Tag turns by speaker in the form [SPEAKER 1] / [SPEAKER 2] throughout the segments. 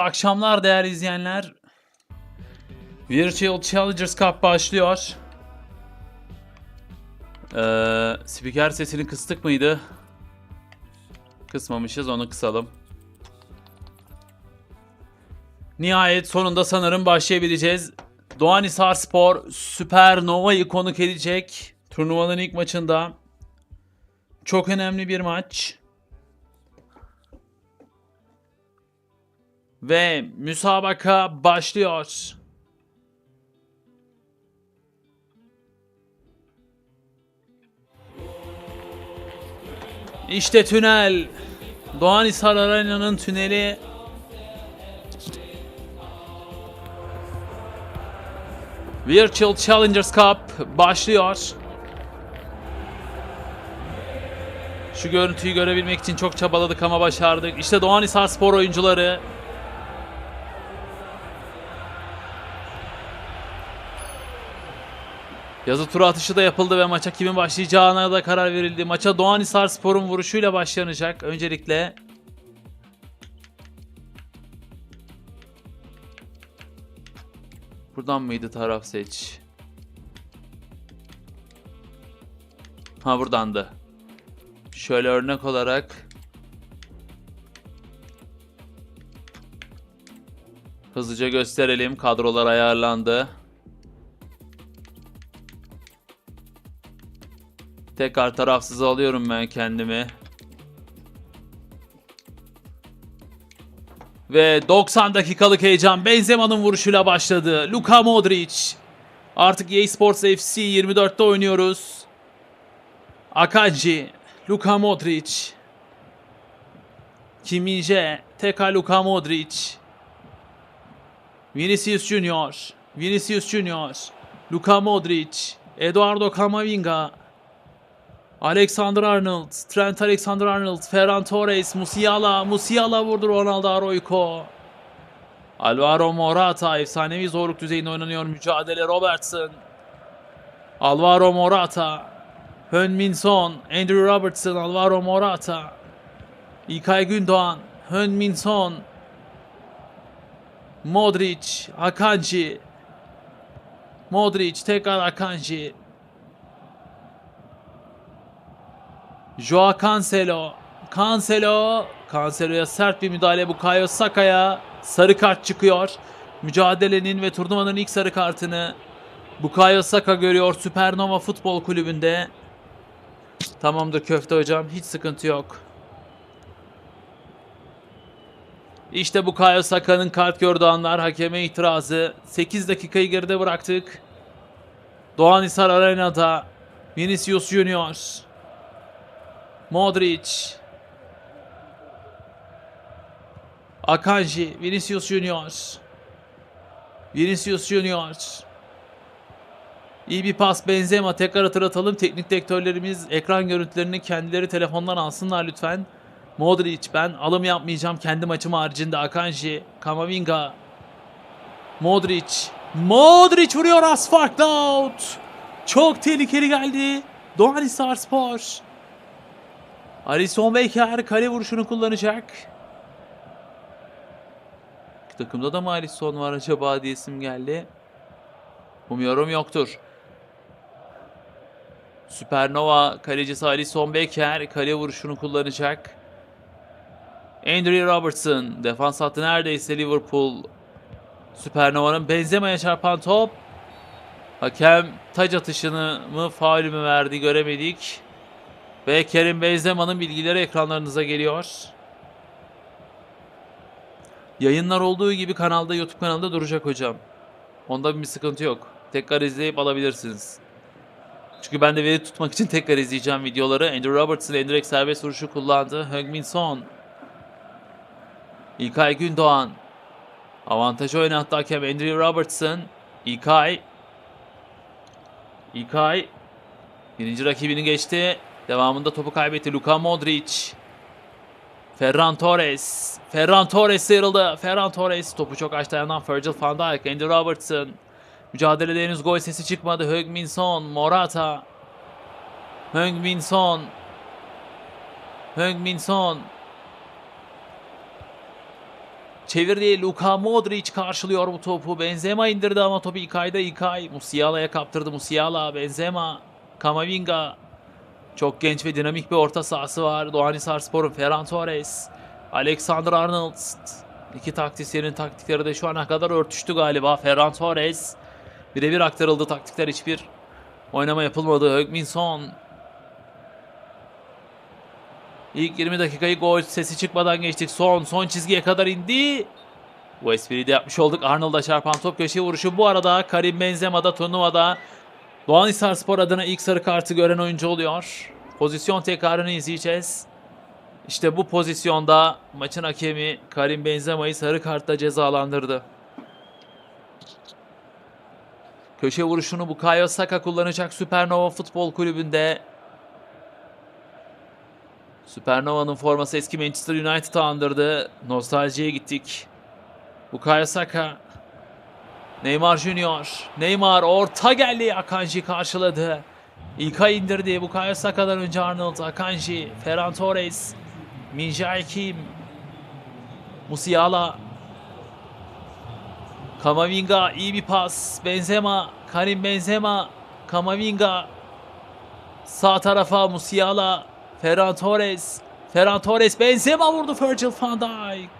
[SPEAKER 1] Akşamlar değerli izleyenler. Virtual Challengers Cup başlıyor. Ee, spiker sesini kıstık mıydı? Kısmamışız onu kısalım. Nihayet sonunda sanırım başlayabileceğiz. Doğanhisar Spor Süpernova'yı konuk edecek. Turnuvanın ilk maçında. Çok önemli bir maç. Ve müsabaka başlıyor. İşte tünel. Doğanhisar Arena'nın tüneli. Virtual Challengers Cup başlıyor. Şu görüntüyü görebilmek için çok çabaladık ama başardık. İşte Doğanhisar Spor oyuncuları. Yazı tura atışı da yapıldı ve maça kimin başlayacağına da karar verildi. Maça Doğanhisar Spor'un vuruşuyla başlanacak. Öncelikle Buradan mıydı taraf seç? Ha buradandı. Şöyle örnek olarak hızlıca gösterelim. Kadrolar ayarlandı. Tekrar tarafsız alıyorum ben kendimi. Ve 90 dakikalık heyecan Benzema'nın vuruşuyla başladı. Luka Modric. Artık EA Sports FC 24'te oynuyoruz. Akanji, Luka Modric. Kim Min-jae, tekrar Luka Modric. Vinicius Junior, Vinicius Junior, Luka Modric, Eduardo Camavinga, Alexander Arnold, Trent Alexander Arnold, Ferran Torres, Musiala, Musiala vurdu Ronaldo Araujo. Alvaro Morata efsanevi zorluk düzeyinde oynanıyor mücadele Robertson. Alvaro Morata, Heung-min Son, Andrew Robertson, Alvaro Morata. İlkay Gündoğan, Heung-min Son. Modric, Akanji. Modric, tekrar Akanji. Joao Cancelo. Cancelo. Cancelo'ya sert bir müdahale. Bukayo Saka'ya sarı kart çıkıyor. Mücadelenin ve turnuvanın ilk sarı kartını Bukayo Saka görüyor Süpernova Futbol Kulübü'nde. Tamamdır köfte hocam. Hiç sıkıntı yok. İşte Bukayo Saka'nın kart gördüğü anlar hakeme itirazı. 8 dakikayı geride bıraktık. Doğanhisar Arena'da Vinicius Junior Modric. Akanji, Vinicius Junior. Vinicius Junior. İyi bir pas Benzema tekrar hatırlatalım. Teknik direktörlerimiz ekran görüntülerini kendileri telefondan alsınlar lütfen. Modric ben alım yapmayacağım kendi maçım haricinde. Akanji, Kamavinga. Modric. Modric vuruyor az farklı out. Çok tehlikeli geldi. Doğanhisar Spor. Alisson Becker kale vuruşunu kullanacak. Takımda da mı Alisson var acaba diye isim geldi. Umuyorum yoktur. Süpernova kalecisi Alisson Becker kale vuruşunu kullanacak. Andrew Robertson defans hattı neredeyse Liverpool. Süpernova'nın Benzema'ya çarpan top. Hakem taç atışını mı faul mü verdi göremedik. Ve Kerim Benzema'nın bilgileri ekranlarınıza geliyor. Yayınlar olduğu gibi kanalda YouTube kanalında duracak hocam. Onda bir sıkıntı yok. Tekrar izleyip alabilirsiniz. Çünkü ben de veri tutmak için tekrar izleyeceğim videoları. Andrew Robertson indirekt serbest vuruşu kullandı. Heung-min Son. İlkay Gündoğan. Avantajı oynattı hakem Andrew Robertson. İlkay. İlkay. Birinci rakibini geçti. Devamında topu kaybetti Luka Modric. Ferran Torres. Ferran Torres sıyrıldı. Ferran Torres topu çok açtı yandan Virgil van Dijk. Andy Robertson. Mücadelede henüz gol sesi çıkmadı. Heung-min Son. Morata. Heung-min Son. Heung-min Son. Çevirdi. Luka Modric karşılıyor bu topu. Benzema indirdi ama topu İkay'da İkay. Musiala'ya kaptırdı. Musiala, Benzema, Kamavinga. Çok genç ve dinamik bir orta sahası var. Doğanhisar Spor'un Ferran Torres, Alexander Arnold. İki taktisyenin taktikleri de şu ana kadar örtüştü galiba. Ferran Torres. Birebir aktarıldı taktikler hiçbir oynama yapılmadı. Heung-min Son. İlk 20 dakikayı gol sesi çıkmadan geçtik. Son, son çizgiye kadar indi. Bu espriyi de yapmış olduk. Arnold'a çarpan top köşe vuruşu. Bu arada Karim Benzema'da turnuvada Doğanhisar Spor adına ilk sarı kartı gören oyuncu oluyor. Pozisyon tekrarını izleyeceğiz. İşte bu pozisyonda maçın hakemi Karim Benzema'yı sarı kartla cezalandırdı. Köşe vuruşunu Bukayo Saka kullanacak Süpernova Futbol Kulübü'nde. Süpernova'nın forması eski Manchester United'ı andırdı. Nostaljiye gittik. Bukayo Saka. Neymar Junior. Neymar orta geldi. Akanji karşıladı. İlkay indirdi. Bukayo Saka'dan önce Arnold. Akanji. Ferran Torres. Minjay Kim. Musiala. Kamavinga iyi bir pas. Benzema. Karim Benzema. Kamavinga. Sağ tarafa Musiala. Ferran Torres. Ferran Torres. Benzema vurdu Virgil van Dijk.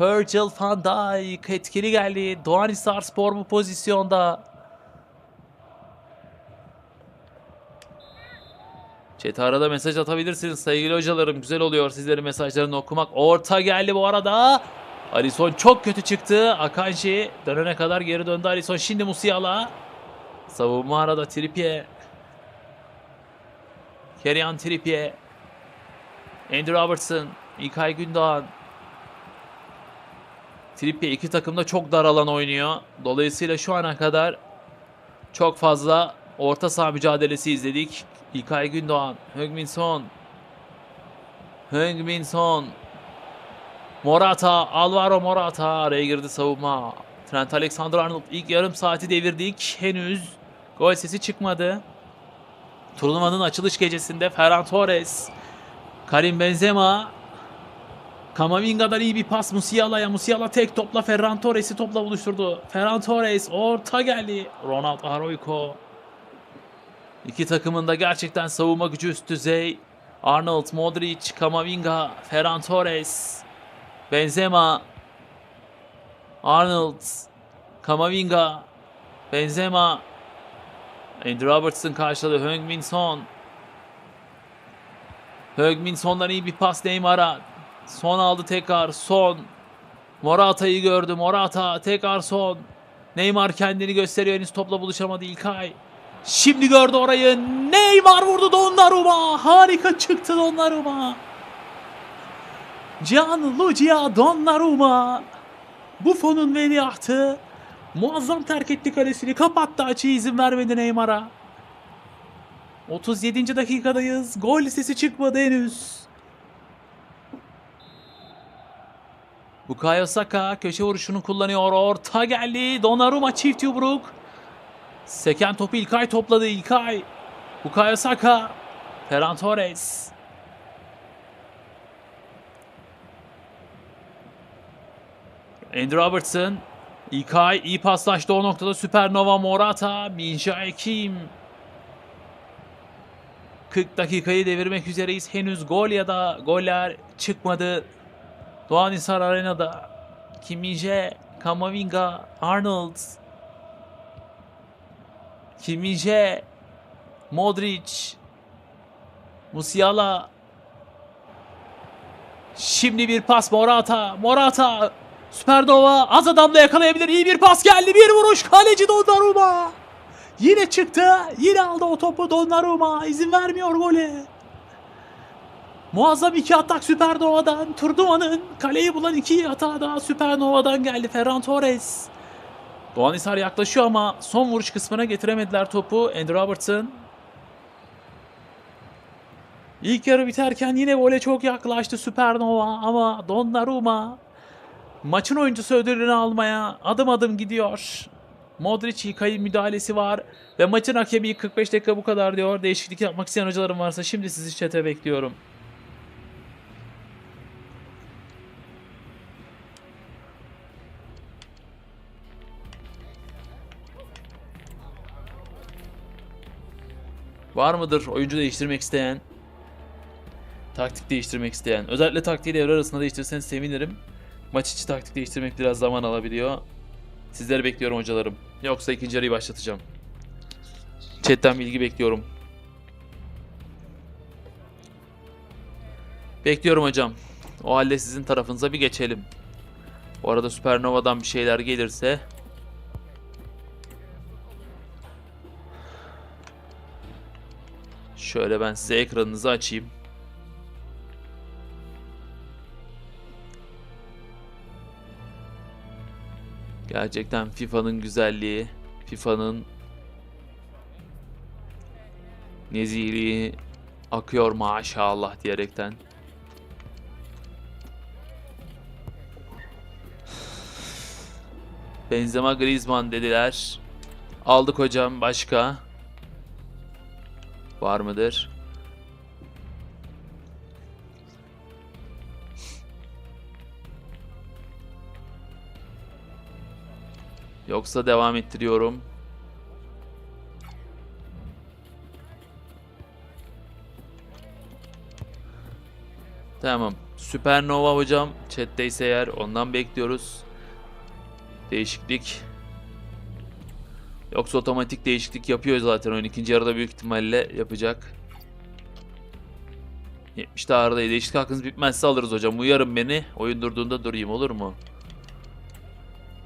[SPEAKER 1] Virgil van Dijk etkili geldi. Doğanhisar Spor bu pozisyonda. Chat arada mesaj atabilirsiniz sevgili hocalarım. Güzel oluyor sizlerin mesajlarını okumak. Orta geldi bu arada. Alisson çok kötü çıktı. Akanji dönene kadar geri döndü Alisson. Şimdi Musiala. Savunma arada Trippier. Keryan Trippier. Andrew Robertson. İlkay Gündoğan. Trippier iki takımda çok dar alan oynuyor. Dolayısıyla şu ana kadar çok fazla orta saha mücadelesi izledik. İlkay Gündoğan, Heung-min Son. Heung-min Son. Morata, Alvaro Morata araya girdi savunma. Trent Alexander-Arnold ilk yarım saati devirdik. Henüz gol sesi çıkmadı. Turnuvanın açılış gecesinde Ferran Torres, Karim Benzema, Kamavinga'dan iyi bir pas Musiala'ya. Musiala tek topla Ferran Torres'i topla buluşturdu. Ferran Torres orta geldi. Ronald Araujo. İki takımın da gerçekten savunma gücü üst düzey. Arnold, Modric, Kamavinga, Ferran Torres, Benzema, Arnold, Kamavinga, Benzema, Andrew Robertson karşıladı. Heung-min Son. Heung-min Son'dan iyi bir pas Neymar'a. Son aldı tekrar. Son. Morata'yı gördü. Morata tekrar son. Neymar kendini gösteriyor. Henüz topla buluşamadı İlkay. Şimdi gördü orayı. Neymar vurdu Donnarumma. Harika çıktı Donnarumma. Gianluigi Donnarumma. Buffon'un veliahtı. Muazzam terk etti kalesini. Kapattı açıyı izin vermedi Neymar'a. 37. dakikadayız. Gol sesi çıkmadı henüz. Bukayo Saka köşe vuruşunu kullanıyor. Orta geldi. Donnarumma çift yumruk. Seken topu İlkay topladı. İlkay. Bukayo Saka. Ferran Torres. Andrew Robertson. İlkay iyi paslaştı o noktada. Süpernova Morata. Minja Kim. 40 dakikayı devirmek üzereyiz. Henüz gol ya da goller çıkmadı. Doğanhisar Arena'da. Kim Min-jae, Kamavinga, Arnold. Kim Min-jae, Modric, Musiala. Şimdi bir pas Morata. Morata. Süpernova az adamla yakalayabilir. İyi bir pas geldi. Bir vuruş. Kaleci Donnarumma. Yine çıktı. Yine aldı o topu Donnarumma. İzin vermiyor gole. Muazzam iki atak Süpernova'dan. Turnuva'nın kaleyi bulan iki hata daha Süpernova'dan geldi. Ferran Torres. Doğanhisar yaklaşıyor ama son vuruş kısmına getiremediler topu. Andrew Robertson. İlk yarı biterken yine gole çok yaklaştı Süpernova ama Donnarumma maçın oyuncusu ödülünü almaya adım adım gidiyor. Modric İlkay'ın müdahalesi var ve maçın hakemi 45 dakika bu kadar diyor. Değişiklik yapmak isteyen hocalarım varsa şimdi sizi chat'e bekliyorum. Var mıdır oyuncu değiştirmek isteyen? Taktik değiştirmek isteyen. Özellikle taktiği devre arasında değiştirseniz sevinirim. Maç içi taktik değiştirmek biraz zaman alabiliyor. Sizleri bekliyorum hocalarım. Yoksa ikinci yarıyı başlatacağım. Chat'ten bilgi bekliyorum. Bekliyorum hocam. O halde sizin tarafınıza bir geçelim. Bu arada Supernova'dan bir şeyler gelirse Şöyle ben size ekranınızı açayım. Gerçekten FIFA'nın güzelliği, FIFA'nın nezihliği akıyor maşallah diyerekten. Benzema Griezmann dediler. Aldık hocam başka. Var mıdır? Yoksa devam ettiriyorum. Tamam. Süpernova hocam chat'teyse eğer ondan bekliyoruz. Değişiklik. Yoksa otomatik değişiklik yapıyor zaten oyun. ikinci yarıda büyük ihtimalle yapacak. 70 arada değişiklik hakkınız bitmezse alırız hocam. Uyarın beni. Oyun durduğunda durayım olur mu?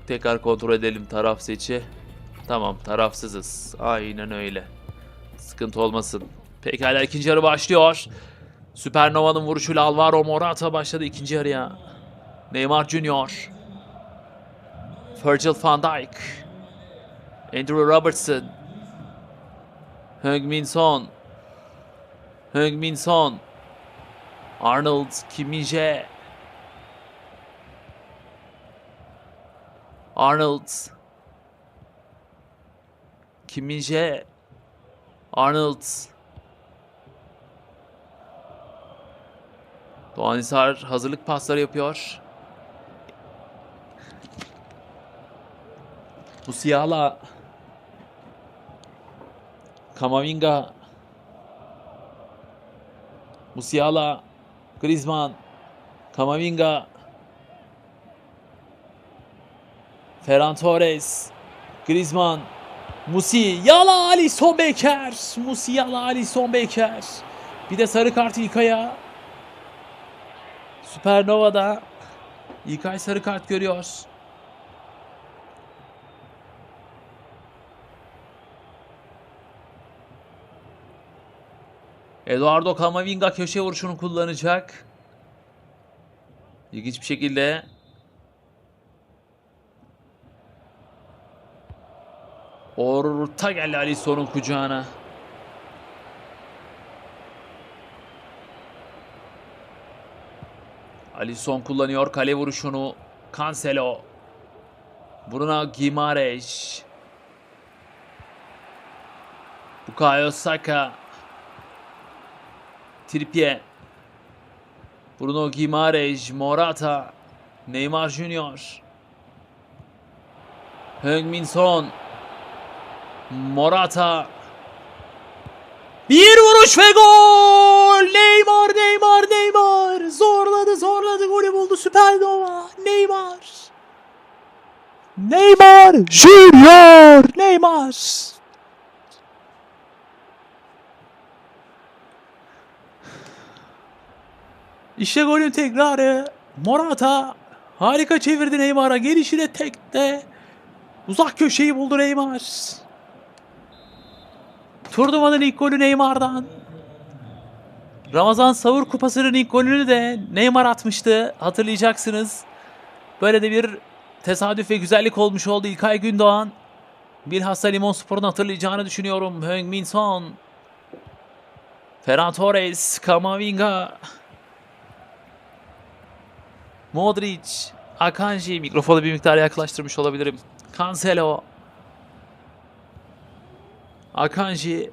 [SPEAKER 1] Tekrar kontrol edelim taraf seçi. Tamam tarafsızız. Aynen öyle. Sıkıntı olmasın. Pekala ikinci yarı başlıyor. Süpernova'nın vuruşuyla Alvaro Morata başladı ikinci yarıya. Neymar Junior. Virgil van Dijk. Andrew Robertson. Heung-min Son. Heung-min Son. Arnold Kim Min-jae. Arnold. Kim Min-jae. Arnold. Doğan Hisar hazırlık pasları yapıyor. Musiala. Kamavinga. Musiala. Griezmann. Kamavinga. Ferran Torres. Griezmann. Musiala Alisson Becker. Musiala Alisson Becker. Bir de sarı kart İlkay'a. Süpernova'da İlkay sarı kart görüyor. Eduardo Camavinga köşe vuruşunu kullanacak. İlginç bir şekilde Orta geldi Alisson'un kucağına. Alisson kullanıyor kale vuruşunu. Cancelo. Bruno Gimareş. Bukayo Saka. Trippier. Bruno Gimareş. Morata. Neymar Junior. Heung-min Son. Morata. Bir vuruş ve gol! Neymar, Neymar, Neymar! Zorladı, zorladı, golü buldu Süpernova. Neymar. Neymar Junior! Neymar! İşte golün tekrarı. Morata harika çevirdi Neymar'a. Gelişine tekte. Uzak köşeyi buldu Neymar. Turnuvanın ilk golü Neymar'dan. Ramazan Savur Kupası'nın ilk golünü de Neymar atmıştı. Hatırlayacaksınız. Böyle de bir tesadüf ve güzellik olmuş oldu İlkay Gündoğan. Bilhassa Limon Spor'un hatırlayacağını düşünüyorum. Heung-min Son. Ferran Torres. Kamavinga. Modric. Akanji. Mikrofonu bir miktar yaklaştırmış olabilirim. Cancelo. Akanji.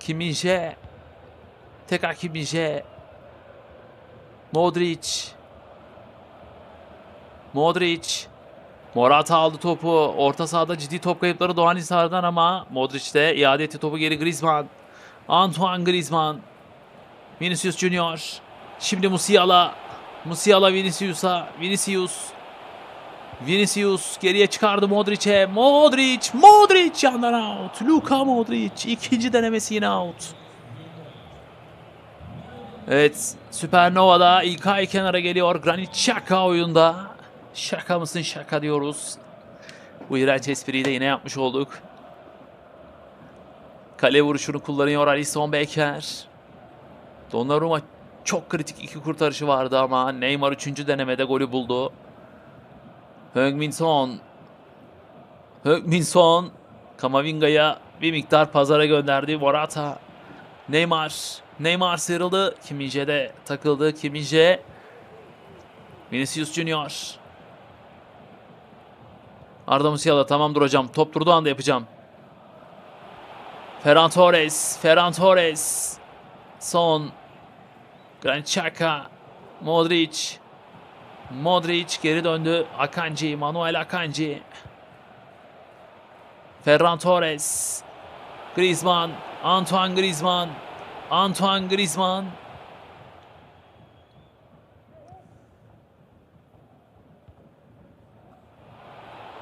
[SPEAKER 1] Kim Min-jae. Tekrar Kim Min-jae. Modric. Modric. Morata aldı topu. Orta sahada ciddi top kayıpları Doğan Hisar'dan ama Modric de iade etti topu geri Griezmann. Antoine Griezmann. Vinicius Junior. Şimdi Musiala. Musiala Vinicius'a. Vinicius. Vinicius geriye çıkardı Modric'e. Modric, Modric yandan out. Luka Modric ikinci denemesi yine out. Evet, Süpernova'da İlkay kenara geliyor. Granit Xhaka oyunda. Şaka mısın şaka diyoruz. Bu iğrenç espriyi de yine yapmış olduk. Kale vuruşunu kullanıyor Alisson Becker. Donnarumma çok kritik iki kurtarışı vardı ama Neymar 3. denemede golü buldu. Heung-min Son. Heung-min Son. Kamavinga'ya bir miktar pazara gönderdi. Morata. Neymar. Neymar sıyrıldı. Kiminje de takıldı. Kiminje. Vinicius Junior. Arda Musiala tamamdır hocam. Top durduğu anda yapacağım. Ferran Torres. Ferran Torres. Son. Granit Xhaka. Modric. Modric geri döndü. Akanji, Manuel Akanji. Ferran Torres. Griezmann, Antoine Griezmann. Antoine Griezmann.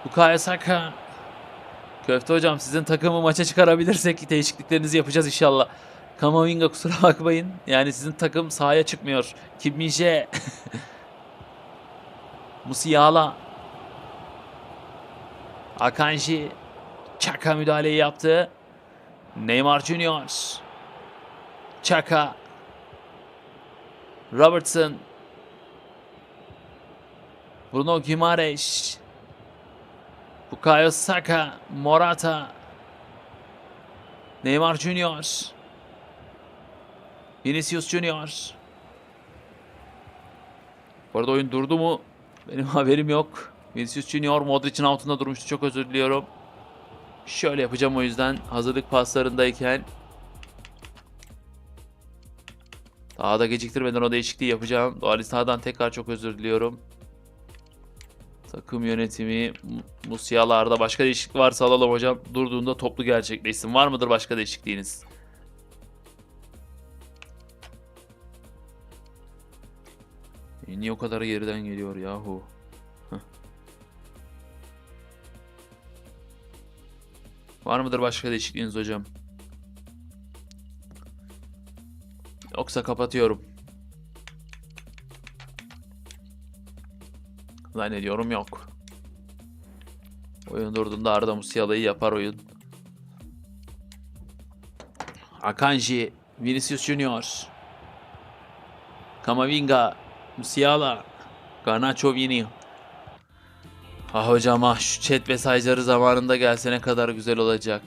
[SPEAKER 1] Bukayo Saka. Köfte hocam sizin takımı maça çıkarabilirsek değişikliklerinizi yapacağız inşallah. Kamavinga kusura bakmayın. Yani sizin takım sahaya çıkmıyor. Kim. Musiala. Akanji. Çaka müdahaleyi yaptı. Neymar Junior. Çaka. Robertson. Bruno Guimaraes. Bukayo Saka. Morata. Neymar Junior. Vinicius Junior. Bu arada oyun durdu mu? Benim haberim yok. Vinicius Junior Modric'in altında durmuştu. Çok özür diliyorum. Şöyle yapacağım o yüzden. Hazırlık paslarındayken. Daha da geciktirmeden o değişikliği yapacağım. Dualista'dan tekrar çok özür diliyorum. Takım yönetimi Mu- Musiala'larda başka değişiklik varsa alalım hocam. Durduğunda toplu gerçekleşsin. Var mıdır başka değişikliğiniz? Niye o kadar geriden geliyor yahu? Var mıdır başka değişikliğiniz hocam? Yoksa kapatıyorum. Zannediyorum yok. Oyun durduğunda Arda Musiala'yı yapar oyun. Akanji, Vinicius Junior. Kamavinga, Musiala, Garnacho Vini. Ah hocam ah şu chat mesajları zamanında gelse ne kadar güzel olacak.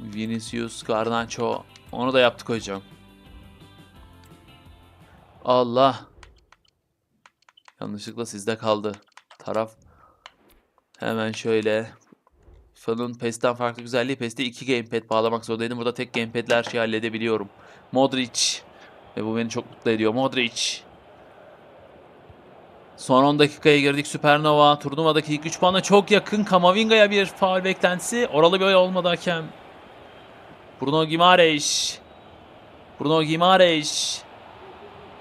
[SPEAKER 1] Vinicius, Garnacho. Onu da yaptık hocam. Allah. Yanlışlıkla sizde kaldı. Taraf. Hemen şöyle. FIFA'nın PES'ten farklı güzelliği PES'te iki gamepad bağlamak zorundaydım. Burada tek gamepad'le her şeyi halledebiliyorum. Modric. Ve bu beni çok mutlu ediyor. Modric. Son 10 dakikaya girdik. Supernova. Turnuvadaki ilk 3 puana çok yakın. Kamavinga'ya bir faul beklentisi. Oralı bir olmadı hakem. Bruno Guimaraes. Bruno Guimaraes.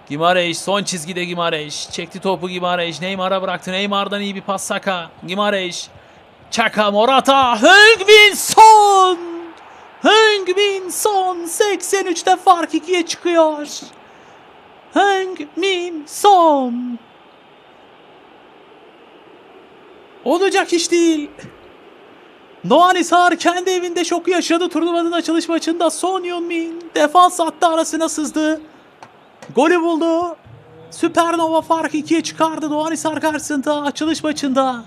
[SPEAKER 1] Guimaraes son çizgide Guimaraes. Çekti topu Guimaraes. Neymar'a bıraktı. Neymar'dan iyi bir pas Saka. Guimaraes. Çaka Morata. Heung-min Son. Heung-min Son 83'te fark 2'ye çıkıyor. Heung-min Son. Olacak iş değil. Doğan Hisar kendi evinde şoku yaşadı turnuvanın açılış maçında. Son Heung-min defans hattı arasına sızdı. Golü buldu. Süpernova fark 2'ye çıkardı Doğan Hisar karşısında açılış maçında.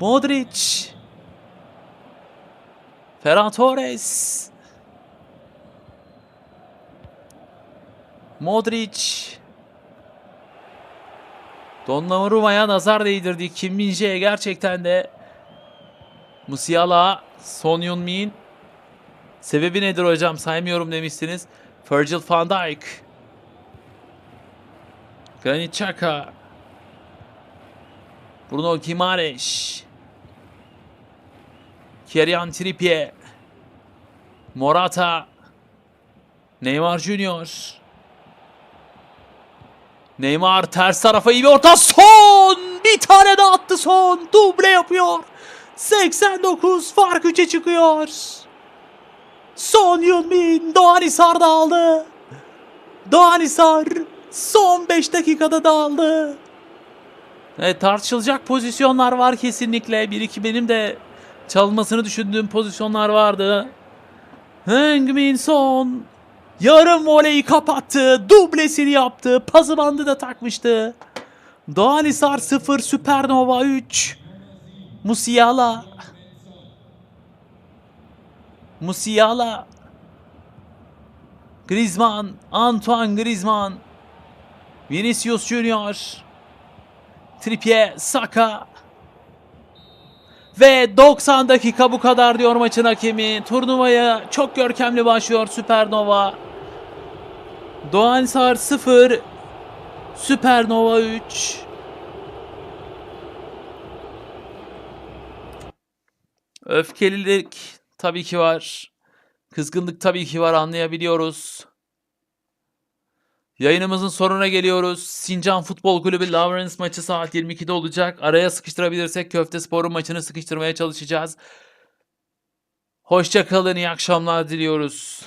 [SPEAKER 1] Modric. Ferran Torres. Modric. Donnarumma'ya nazar değdirdi. Kim Min-jae gerçekten de Musiala, Son Heung-min. Sebebi nedir hocam? Saymıyorum demişsiniz. Virgil van Dijk. Granit Xhaka. Bruno Gimares. Kieran Trippier. Morata. Neymar Junior. Neymar ters tarafa iyi bir orta. Son! Bir tane de attı son. Duble yapıyor. 89 fark 3'e çıkıyor. Son Yunmin Doğan Hisar da aldı. Doğan Hisar son 5 dakikada da aldı. Evet tartışılacak pozisyonlar var kesinlikle. Bir iki benim de çalmasını düşündüğüm pozisyonlar vardı. Heung-min Son yarım voleyi kapattı. Dublesini yaptı. Pazı bandı da takmıştı. Doğan Hisar 0, Süpernova 3. Musiala. Musiala. Griezmann, Antoine Griezmann. Vinicius Junior. Trippier, Saka. Ve 90 dakika bu kadar diyor maçın hakemi. Turnuvaya çok görkemli başlıyor Süpernova. Doğan Sar 0. Süpernova 3. Öfkelilik tabii ki var. Kızgınlık tabii ki var anlayabiliyoruz. Yayınımızın sonuna geliyoruz. Sincan Futbol Kulübü Lawrence maçı saat 22'de olacak. Araya sıkıştırabilirsek Köfte Spor'un maçını sıkıştırmaya çalışacağız. Hoşça kalın, iyi akşamlar diliyoruz.